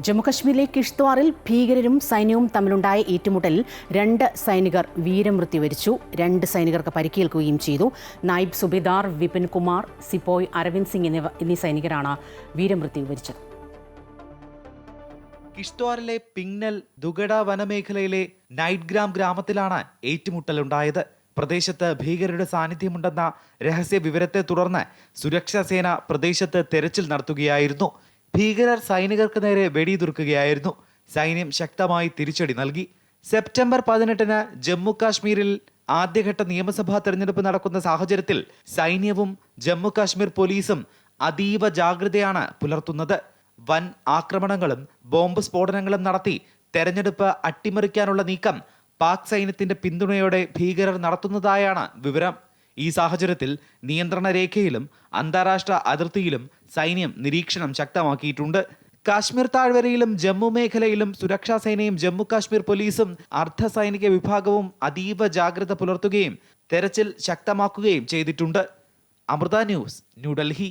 ജമ്മുകശ്മീരിലെ കിഷ്ത്വാറിൽ ഭീകരരും സൈന്യവും തമ്മിലുണ്ടായ ഏറ്റുമുട്ടലിൽ രണ്ട് സൈനികർ വീരമൃത്യു വരിച്ചു. രണ്ട് സൈനികർക്ക് പരിക്കേൽക്കുകയും ചെയ്തു. നായിബ് സുബേദാർ വിപിൻ കുമാർ സിപ്പോയ് അരവിന്ദ് സിംഗ് എന്നിവ എന്നീ സൈനികരാണ് വീരമൃത്യു വരിച്ചത്. കിഷ്ത്വാറിലെ പിങ്നൽ ദുഗഡ വനമേഖലയിലെ നൈറ്റ്ഗ്രാം ഗ്രാമത്തിലാണ് ഏറ്റുമുട്ടലുണ്ടായത്. പ്രദേശത്ത് ഭീകരരുടെ സാന്നിധ്യമുണ്ടെന്ന രഹസ്യ വിവരത്തെ തുടർന്ന് സുരക്ഷാ സേന പ്രദേശത്ത് തെരച്ചിൽ നടത്തുകയായിരുന്നു. ഭീകരർ സൈനികർക്ക് നേരെ വെടിയുതിർക്കുകയായിരുന്നു. സൈന്യം ശക്തമായി തിരിച്ചടി നൽകി. സെപ്റ്റംബർ പതിനെട്ടിന് ജമ്മു കാശ്മീരിൽ ആദ്യഘട്ട നിയമസഭാ തെരഞ്ഞെടുപ്പ് നടക്കുന്ന സാഹചര്യത്തിൽ സൈന്യവും ജമ്മു കാശ്മീർ പോലീസും അതീവ ജാഗ്രതയാണ് പുലർത്തുന്നത്. വൻ ആക്രമണങ്ങളും ബോംബ് സ്ഫോടനങ്ങളും നടത്തി തെരഞ്ഞെടുപ്പ് അട്ടിമറിക്കാനുള്ള നീക്കം പാക് സൈന്യത്തിന്റെ പിന്തുണയോടെ ഭീകരർ നടത്തുന്നതായാണ് വിവരം. ഈ സാഹചര്യത്തിൽ നിയന്ത്രണ രേഖയിലും അന്താരാഷ്ട്ര അതിർത്തിയിലും സൈന്യം നിരീക്ഷണം ശക്തമാക്കിയിട്ടുണ്ട്. കാശ്മീർ താഴ്വരയിലും ജമ്മു മേഖലയിലും സുരക്ഷാ സേനയും ജമ്മു കാശ്മീർ പോലീസും അർദ്ധ സൈനിക വിഭാഗവും അതീവ ജാഗ്രത പുലർത്തുകയും തെരച്ചിൽ ശക്തമാക്കുകയും ചെയ്തിട്ടുണ്ട്. അമൃത ന്യൂസ് ന്യൂഡൽഹി